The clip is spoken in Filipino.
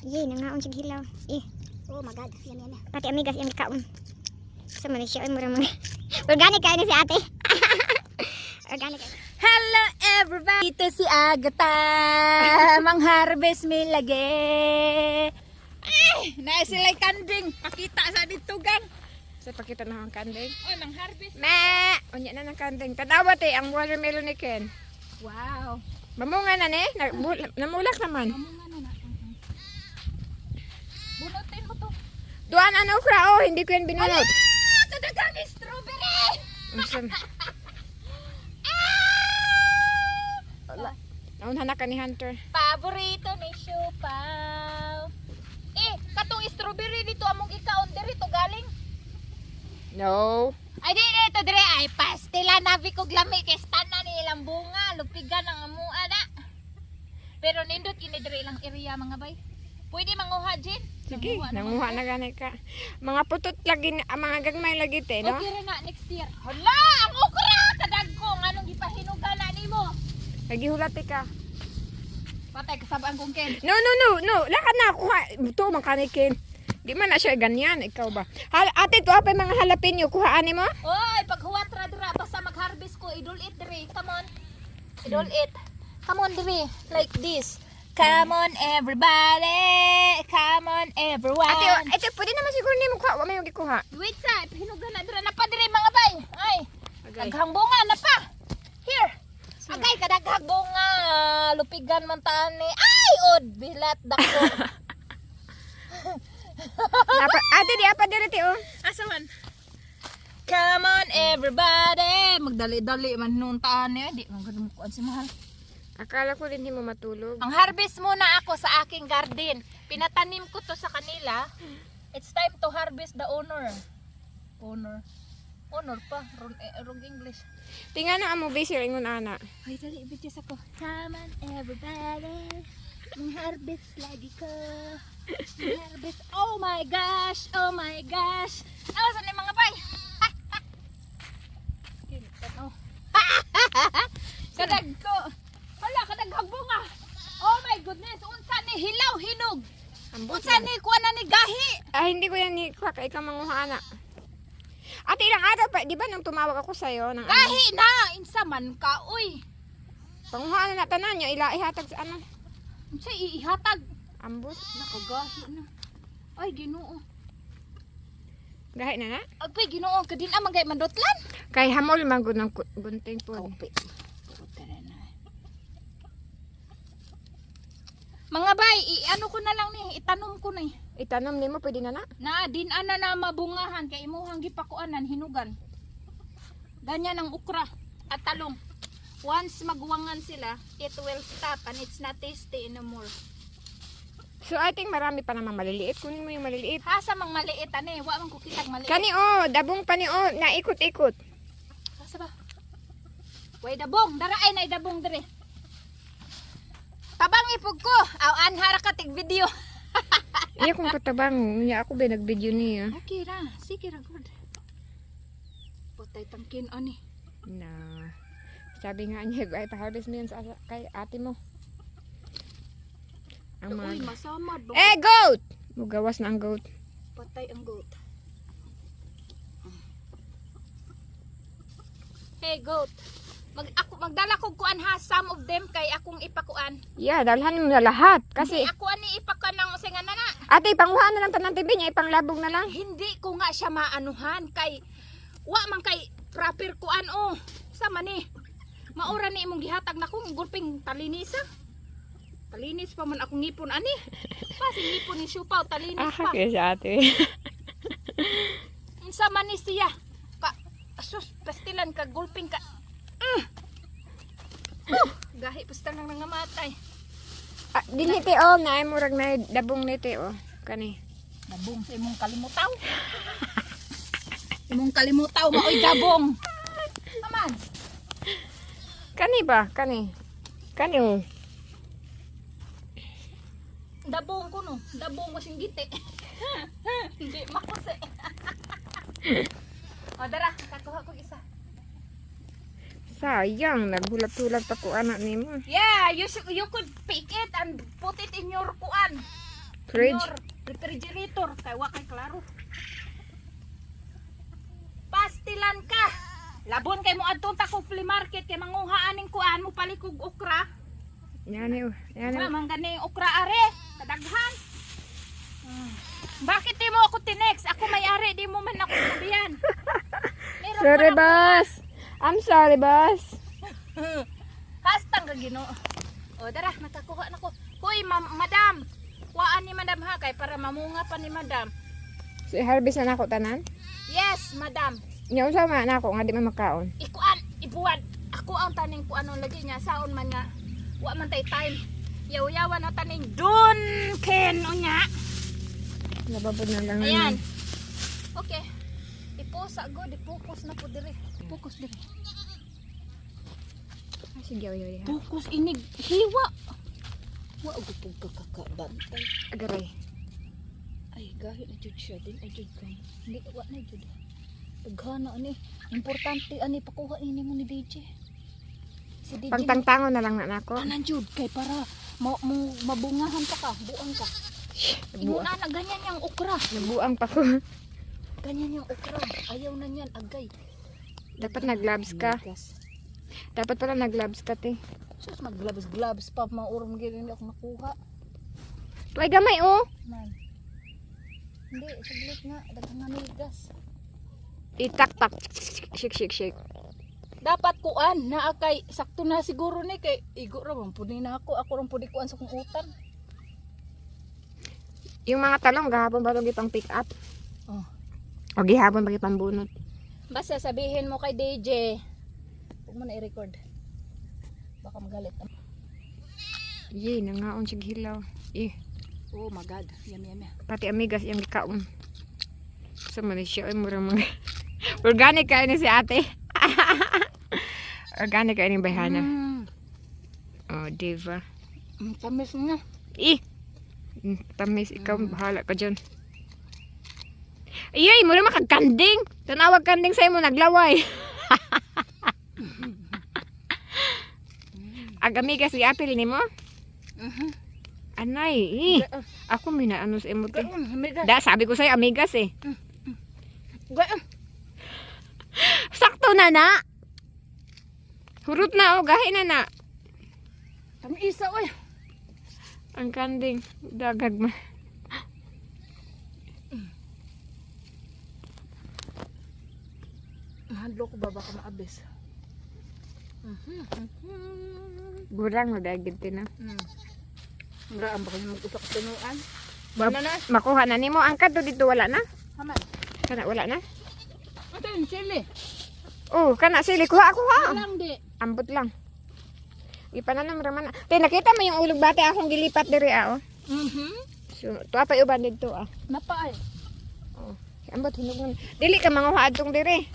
Yay, nangaon siya hilaw. Eh, Oh my god, yan yan. pati amigas yung kaon. Sa man siya, ay mura mga. Organic kayo ni si ate. Organic kayo. Hello everybody! Ito si Agata! Mang harvest mi lagi! Ay! Na sila'y kanding! Pakita sa dito gang! Sa pakita na ang kanding. Oh, nang harvest! Ma! Unya na ng kanding. Tanawa te ang watermelon ni Ken. Wow! Mamunga na ni. Na, namulak naman. Amo nga na na. Bunutin mo to. Duan ano okra oh, hindi ko yan binunot. Ah! Kadagang strawberry! Unsan? Wala. Naunhan na ni Hunter. Paborito ni Siupaw. Eh, katong strawberry dito among ikaon diri to galing. No. Ay di dito dire ay pastila nabi kog lami kay stana ni ilang bunga, lupigan ang amua na. Pero nindot kini dire ilang area mga bay. Pwede manguha din. Sige, Nanguha na gani ka. Mga putot lagi, ni- ah, mga gagmay lagi te, no? Okay na next year. Hala, ang okra kadag ko nganong gipahinuga na nimo. Nagihulati ka. Patay kasabaan kong ken. No, no, no, no. Lakad na ako. Ito, makanikin. Di man na siya ganyan. Ikaw ba? Hal ate, to apa mga jalapeno. Kuhaan mo? Oy, paghuwat ra dira basta mag-harvest ko, idol it dire. Come on. Idol it. Come on dire, like this. Come on everybody. Come on everyone. Ate, oh, ate, pwede naman siguro ni mo kuha. Wa may yung gikuha. Wait sa, hinuga na dira na pa dire mga bay. Ay, Okay. daghang bunga na pa. Here. Agay kadaghang bunga, lupigan man tani. Ay, od bilat dako. Napa, ate, di apa dire te, oh. Asaman. Come on everybody. Magdali-dali man nun tani, di man gud mo kuan si mahal. Akala ko din hindi mo matulog. Ang harvest muna ako sa aking garden. Pinatanim ko to sa kanila. It's time to harvest the owner. Owner. Owner pa. Wrong, eh, wrong English. Tingnan na amo base yung ingon ana. Ay, dali, videos ako. Come on, everybody. Mang harvest lagi ko. Mang harvest. Oh my gosh! Oh my gosh! Awasan ni mga bay! Ano? Kadag ko. Hala, kadaghang bunga. Oh my goodness. Unsa ni hilaw, hinog. Ambot Unsa lang. ni kuha na ni gahi. Ah, hindi ko yan ni kuha kay ikaw manguha ana. Ate, ilang araw pa, di ba nang tumawag ako sa'yo? Ng ano? Gahi na. Insa man ka, uy. Panguha na tanan nyo, ila ihatag sa ano. Unsa iihatag. Ambot. Nako, gahi na. Ay, ginoo. Gahi na na. Agpay, ginoo. Kadin amang gay mandotlan. Kay hamol magod ng gunting po. Mga bay, i-ano ko na lang ni, itanom ko ni. Itanom nimo pwede na na. Na din ana na mabungahan kay imuhang gipakuanan hinugan. Ganyan ang ukra at talong. Once magwangan sila, it will stop and it's not tasty anymore. So I think marami pa namang maliliit. Kunin mo yung maliliit. Hasa mang maliit ani, wa man ko kitag maliit. Kani oh, dabong pa ni oh, naikot-ikot. Hasa ba? Way dabong, dara ay nay dabong dire. Tabang ipog ko. Aw anhara ka tig video. Iya kung katabang, niya ako ba nag-video niya. Okay ra, sige ra good. Patay tangkin ani. Na, sabi nga niya, ay pa-harvest mo yun sa, kay ate mo. Ang Uy, mga... masama do. Eh, goat! Mugawas na ang goat. Patay ang goat. Hey goat. Mag ako magdala kog kuan ha some of them kay akong ipakuan. Yeah, dalhan mo na lahat. Kasi, Hindi ako ani ipakuan ng usingan na na. ate, panguha na lang tanang tibi niya, ipanglabog na lang. Hindi ko nga siya maanuhan kay wa man kay proper kuan oh. Sama ni. Maura ni imong gihatag na kong gulping talinisa. Talinis pa man akong ngipon ani. Kasi ngipon ni Siupaw talinis Ah, pa. kaya sa ate. Unsa man ni siya? Ka sus pastilan ka gulping ka. Gahi pasta lang nga matay. ah, diniti oh, na ay murag na dabong niti oh. Kani. Dabong sa imong kalimutaw. imong kalimutaw maoy dabong. Aman, Kani ba? Kani. Kani oh. dabong ko no. Dabong masing giti. Hindi makuse. o dara, kakuha ko isa. Sayang, naghulat-hulat pa ko anak nimo. Yeah, you you could pick it and put it in your kuan. Fridge. Inyor, refrigerator kay wa kay klaro. Pastilan ka. Labon kay mo adto ta ko flea market kay manguha aning kuan mo palikog okra. Yan eh. Yan eh. Wa man gani okra are kadaghan. Hmm. Bakit di mo ako tinex? Ako may ari, di mo man ako sabihan. Sorry, boss. I'm sorry, boss. Hastang ka gino. O dara, nakakuha na ko. Hoy, ma- madam. Waan ni madam ha kay para mamunga pa ni madam. So, harvest na nako tanan. Yes, madam. Nya unsa man nako nga di man makaon. Ikuan, ibuwan. Ako ang taning ko ano lagi niya saon man nga. Wa man tay time. Yaw-yawan na taning dun ken unya. Nababod na lang. Ayan. Okay. Iposa go, ipokus na po dire. Ipokus dire. Ay, sige, oy, oy. Pokus inig hiwa. Wa og pug kakakabantay. Agaray. Ay, gahi na jud siya din. Ay, jud ka. Hindi, wa na jud. Paghana ani. Importante ani pakuha ini mo ni DJ. Si DJ. Pangtangtangon na lang na nako. Anan jud kay para ma mo mabungahan pa ka, buang ka. Nabuang. na ganyan yung okra. Nabuang pa ko. Ganyan yung okra. Ayaw na niyan agay. Dapat nag-gloves ka. Dapat pala nag-gloves ka, te. Sus mag-gloves gloves pa maurom gyud hindi ako nakuha. Tuway gamay, oh. Man. Hindi, saglit nga. Daghang nga may gas. Itak-tak. Shake, shake, shake. dapat kuan na kay sakto na siguro ni kay igo ra man pudi na ako ako ron pudi kuan sa kong utang Yung mga talong, gahapon ba itong pang pick up? oh O gihapon ba pang bunot? Basta sabihin mo kay DJ huwag mo na i-record baka magalit Yay, nangaon siya hilaw. Eh, oh my god yum yum yum pati amigas yung gikaon. Sa Malaysia, ay murang mga... Organic kayo ni si ate. Organic kayo ni Bayhana. mm, Oh, diva. mm, tamis na Eh! Mm, Tamis, ikaw, bahala ka dyan. Iyay, mura makagkanding. Tanawag kanding sa'yo mo, naglaway. Ag amigas si apil ni mo? mhm Anay, eh. Ako minaano sa imo amigas Da, sabi ko sa'yo, amigas eh. gaon Sakto na na! Hurot na, oh, gahi na na. tamis oy Ang kanding, dagag ma. Mahadlo ko ba baka maabis mhm Gurang na dagid na. mm Muraan ba kayo mag-usak tinuan? Ano na? Makuha na nimo ang kadto dito wala na. Haman. Kana wala na. Ito yung chili. Oh, kana sili kuha ako ha. Walang di. Ambot lang. Ipananam raman. Te nakita mo yung ulog bate akong gilipat diri ah. Oh. Mhm. So, tuwa pa uban dito ah. Napaay. Ambot hinog. Dili ka mga adtong diri.